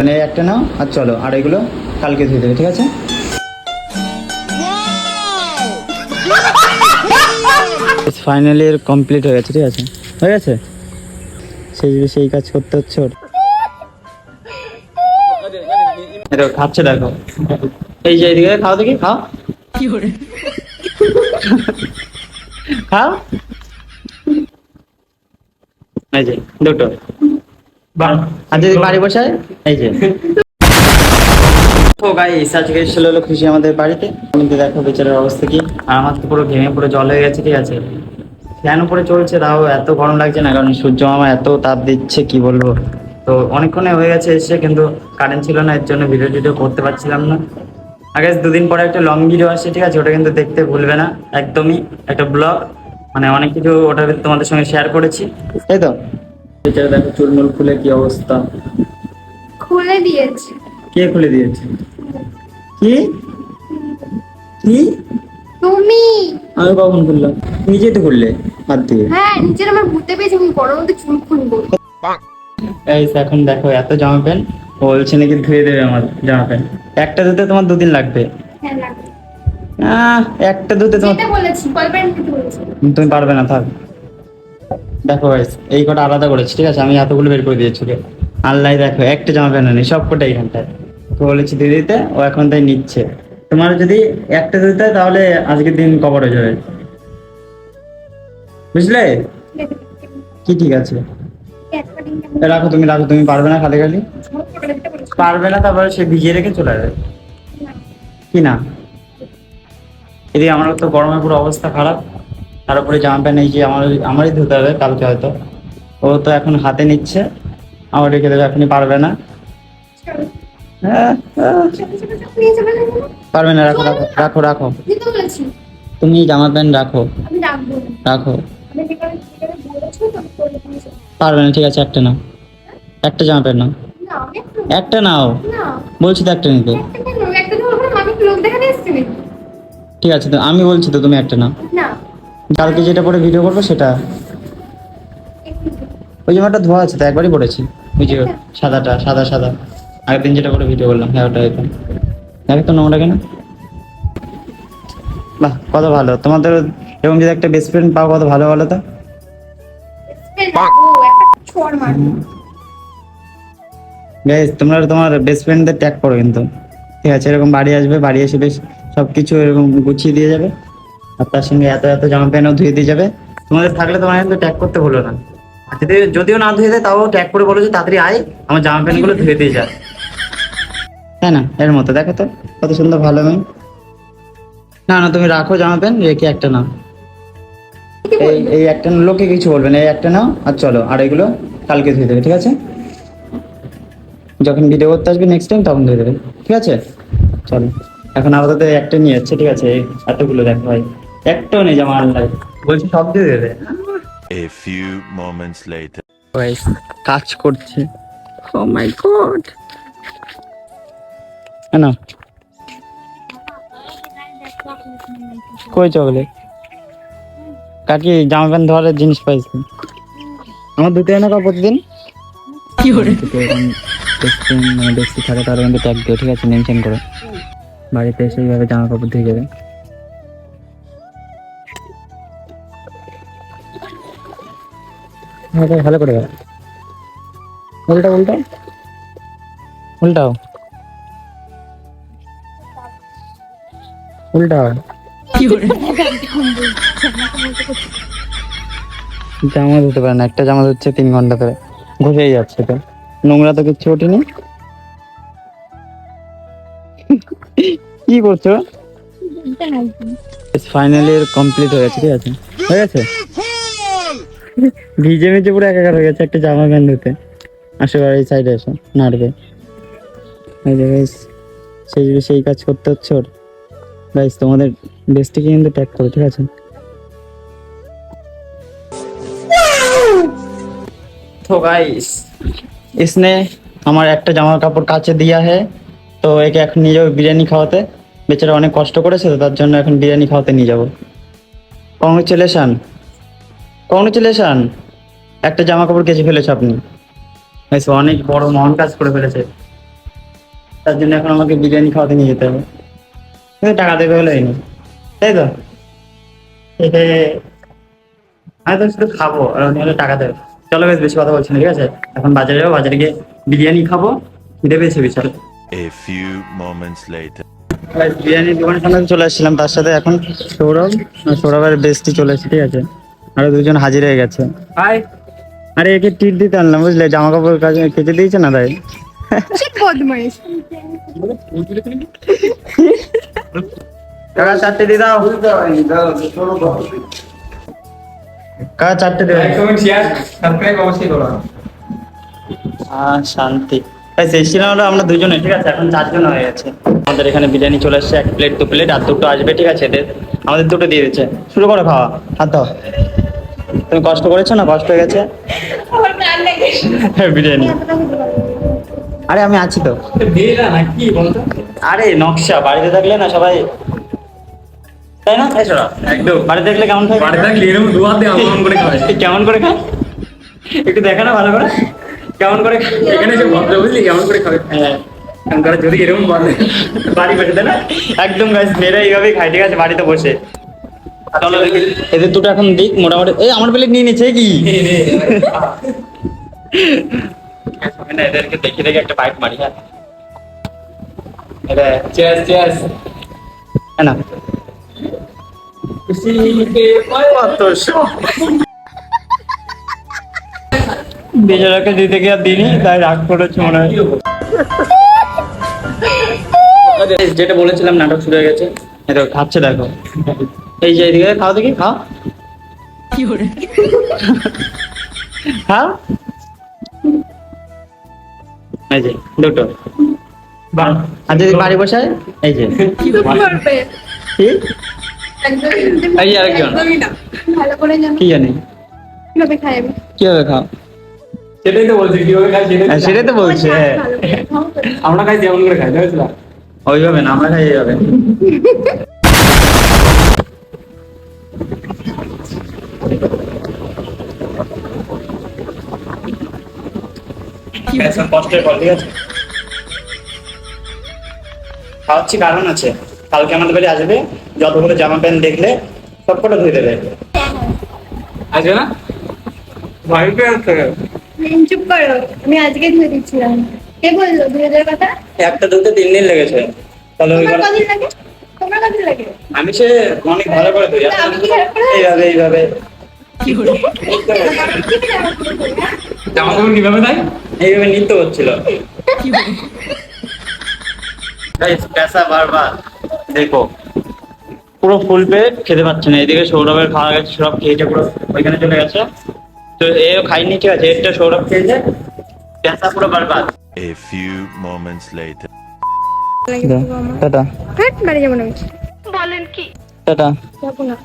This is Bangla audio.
মানে একটা নাও আর চলো আর এগুলো কালকে ধুয়ে দেবে ঠিক আছে? ফাইনালি এর কমপ্লিট হয়ে গেছে ঠিক আছে? হয়ে গেছে? সেই সেই কাজ করতে হচ্ছে ওর। খাচ্ছে দেখো। এই যে এইদিকে খাও দেখি খাও। কি করে? খাও। এই যে দুটো। আর যদি বাড়ি বসায়? এই যে। গাইস আজকে হলো খুশি আমাদের বাড়িতে। কিন্তু দেখো বেচারের অবস্থা কি। আর আমার তো পুরো ঘেমে পুরো জল হয়ে গেছে ঠিক আছে। ফ্যান উপরে চলছে তাও এত গরম লাগছে না কারণ সূর্য মামা এত তাপ দিচ্ছে কি বলব। তো অনেকক্ষণে হয়ে গেছে এসে কিন্তু কারেন্ট ছিল না এর জন্য ভিডিও টিডিও করতে পারছিলাম না। আগে দুদিন পরে একটা লং ভিডিও আসছে ঠিক আছে ওটা কিন্তু দেখতে ভুলবে না একদমই। একটা ব্লগ মানে অনেক কিছু ওটা তোমাদের সঙ্গে শেয়ার করেছি। তাই তো। বেচারা দেখো চুলমুল খুলে কি অবস্থা? খুলে দিয়েছি। কে খুলে দিয়েছে? কি? কি? তুমি। আমি কখন খুললাম? নিজে তো খুললে হাত দিয়ে। হ্যাঁ নিচের আমার আমি গরম মধ্যে চুল খুলবো। এই এখন দেখো এত জামা প্যান্ট। বলছে নাকি ধুয়ে দেবে আমার জামা প্যান্ট। একটা ধুতে তোমার দুদিন লাগবে। হ্যাঁ লাগবে। একটা ধুতে তোমার বলেছি। তুমি পারবে না থাক। দেখো এই কটা আলাদা করেছি, ঠিক আছে? আমি এতগুলো বের করে দিয়েছি আল্লাহ দেখো, একটা জামা প্যান্ট নেই, সব কটা এইখানটায় তো বলেছি দিয়ে দিতে ও এখন তাই নিচ্ছে। তোমার যদি একটা দিতে তাহলে আজকের দিন কভার হয়ে যাবে। বুঝলে? কি ঠিক আছে? রাখো তুমি রাখো, তুমি পারবে না খালি খালি? পারবে না, তারপরে সে ভিজিয়ে রেখে চলে যাবে। কি না? এদিকে আমার তো গরমে পুরো অবস্থা খারাপ। তার উপরে জামা প্যান্ট এই যে আমার আমারই ধুতে হবে কালকে হয়তো। ও তো এখন হাতে নিচ্ছে। আমার রেখে দেবে এখনই পারবে না। হ্যাঁ, হ্যাঁ, পারবে না রাখো রাখো রাখো রাখো। তুমি জামা প্যান্ট রাখো। রাখো। পারবে না ঠিক আছে একটা নাও। একটা জামা প্যান্ট নাও। একটা নাও। বলছি তো একটা নিতে? ঠিক আছে তো আমি বলছি তো তুমি একটা নাও। না। কালকে যেটা পরে ভিডিও করব সেটা। ওই জামাটা ধোয়া আছে তো, একবারই পড়েছি। ওই যে সাদাটা, সাদা সাদা। আগের দিন যেটা করে ভিডিও করলাম হ্যাঁ ওটা হয়তো দেখো তো নোংরা কেন? বাহ, কত ভালো। তোমাদের এরকম যদি একটা বেস্ট ফ্রেন্ড পাও, কত ভালো ভালো তো? গাইজ তোমরা তোমার বেস্ট ফ্রেন্ডদের ট্যাগ করো কিন্তু। ঠিক আছে, এরকম বাড়ি আসবে, বাড়ি এসে বেশ সব কিছু এরকম গুছিয়ে দিয়ে যাবে। আর তার সঙ্গে এত এত জামা প্যান্টও ধুয়ে দিয়ে যাবে। তোমাদের থাকলে তোমার কিন্তু ট্যাগ করতে ভুলো না। আর যদি যদিও না ধুয়ে দেয়, তাও ট্যাগ করে বলো যে তাড়াতাড়ি আয়, আমার জামা প্যান্টগুলো ধুয়ে দিয়ে যা। হ্যাঁ না? এর মতো, দেখো তো, কত সুন্দর ভালো মেয়ে। না না, তুমি রাখো জামা প্যান্ট রেখে একটা নাও। এই এই একটা লোকে কিছু বলবে না, এই একটা নাও, আর চলো, আর এগুলো কালকে ধুয়ে দেবে, ঠিক আছে? যখন ভিডিও করতে আসবে নেক্সট টাইম তখন ধুয়ে দেবে, ঠিক আছে? চলো, এখন আপাতত একটা নিয়ে যাচ্ছে, ঠিক আছে? এতগুলো দেখো, ভাই। একটাও নেই জামা আল্লাহ বলছি সব দিয়ে দেবে A few moments later. কাজ করছে। ও মাই গড না কই চকলেট? কাকি জামা প্যান্ট ধোয়ার জিনিস পাইছি। আমার ধুতে হয় না কা প্রতিদিন? কি করে? মানে ডেস্কি থাকে তার মধ্যে ট্যাগ দিও ঠিক আছে মেনশন করে। বাড়িতে এসে এইভাবে জামা কাপড় ধুয়ে যাবে। এটা ভালো করে উল্টা উল্টা। উল্টাও উল্টাও জামা ধুতে পারে না একটা জামা ধুচ্ছে তিন ঘণ্টা ধরে। ঘষেই যাচ্ছে তো। নোংরা তো কিচ্ছু ওঠেনি। কি করছ? ফাইনালি কমপ্লিট হয়ে গেছে ঠিক আছে। হয়ে গেছে? ভিজে ভিজে পুরো একাকার হয়ে গেছে একটা জামা প্যান্ট ধুতে আসো আর এই সাইডে এসো নাড়বে এই যে guys, সেই সেই কাজ করতে হচ্ছে ওর গাইস তোমাদের বেস্টিকে কিন্তু ট্যাগ করো ঠিক আছে तो गाइस इसने আমার একটা জামা কাপড় কাচে দিয়া है তো একে এখন নিয়ে যাবো বিরিয়ানি খাওয়াতে বেচারা অনেক কষ্ট করেছে তো তার জন্য এখন বিরিয়ানি খাওয়াতে নিয়ে যাবো কংগ্রেচুলেশন কংগ্রেচুলেশন একটা জামা কাপড় কেচে ফেলেছে আপনি। অনেক বড় মহান কাজ করে ফেলেছে। তার জন্য এখন আমাকে বিরিয়ানি খাওয়াতে নিয়ে যেতে হবে। টাকা দেবে হলে এই নি। তাই তো? আমি তো শুধু খাব আর উনি হলে টাকা দেবে। চলো বেশ বেশি কথা বলছি না ঠিক আছে? এখন বাজারে যাব বাজারে গিয়ে বিরিয়ানি খাব খিদে পেয়েছে বিশাল। A few moments later. বিরিয়ানির দোকানের সামনে চলে আসছিলাম তার সাথে এখন সৌরভ সৌরভের বেস্টি চলে এসেছে ঠিক আছে? আরও দুজন হাজির হয়ে গেছে। হাই আরে একে টিট দিতে আনলাম বুঝলে? জামা কাপড় কাজে কেচে দিয়েছে না তাই? বদমাইশ। কাকা চারটে দিয়ে দাও। কাকা চারটে আহ শান্তি। তাই এসেছিলাম আমরা দুজনে ঠিক আছে? এখন চারজন হয়ে গেছে। আমাদের এখানে বিরিয়ানি চলে আসছে এক প্লেট দু প্লেট আর দুটো আসবে ঠিক আছে? এদের আমাদের দুটো দিয়ে দিচ্ছে। শুরু করো খাওয়া। হাত দাও তুমি কষ্ট করেছ না কষ্ট হয়ে গেছে? লেগে বিরিয়ানি। আরে আমি আছি তো। আরে নকশা বাড়িতে থাকলে না সবাই তাই না? একদম বাড়িতে থাকলে কেমন থাকে বাড়ি থাকলে এরকম দু আমন করে খাওয়াই কেমন করে খায়? একটু দেখে না ভালো করে। কেমন করে এখানে এসে ভদ্র বুঝলি কেমন করে খাবে। হ্যাঁ। যদি এরকম বলে। বাড়ি বসে না? একদম গাছ মেয়েরা এইভাবেই খায় ঠিক আছে? বাড়িতে বসে। এদের দুটো এখন দিক মোটামুটি। এই আমার প্লেট নিয়ে নিচ্ছে কি? এদেরকে দেখে দেখে একটা বাইক মারি হ্যাঁ। এটা চেয়ার চেয়ার হ্যাঁ না। বেচারাকে দিতে গিয়ে আর দিনই তাই রাগ করেছে মনে হয়। যেটা বলেছিলাম নাটক শুরু হয়ে গেছে। দেখো খাচ্ছে দেখো। এই যে এদিকে খাও দেখি খাও। খাও। এই যে দুটো। আর যদি বাড়ি বসায় এই যে। কি এই যে আরেকজন। ভালো করে জানো। কি জানি? কীভাবে খাও? সেটাই তো বলছি কীভাবে খাই হ্যাঁ, সেটাই তো বলছে। আমরা খাই যেমন করে খাই ওইভাবে না আমরা খাই এইভাবে। এখন কষ্টের ফল ঠিক আছে? খাওয়াচ্ছি কারণ আছে। কালকে আমাদের বাড়ি আসবে যতগুলো জামা প্যান্ট দেখলে সবকটা ধুয়ে দেবে। আসবে না? আসতে চুপ করো। আমি আজকে ধুয়ে দিচ্ছিলাম। কে বলল? কথা? একটা ধুতে তিন দিন লেগেছে। তাহলে ওই কদিন লাগে? তোমার কদিন লাগে? আমি সে অনেক ভালো করে ধুই আমি কি করে এইভাবে এইভাবে। জামা কাপড় কীভাবে দেয় এইভাবে নিতে হচ্ছিল। পেশা বারবার। দেখো পুরো ফুল পেট খেতে পাচ্ছে না। এদিকে সৌরভের খাওয়া গেছে সৌরভ খেয়েছে পুরো ওইখানে চলে গেছে। তো এও খাইনি ঠিক আছে এটা সৌরভ খেয়েছে। পেশা পুরো বারবার। A few moments later. টাটা হাট বাড়ি যাব না। বলেন কি টাটা যাব না।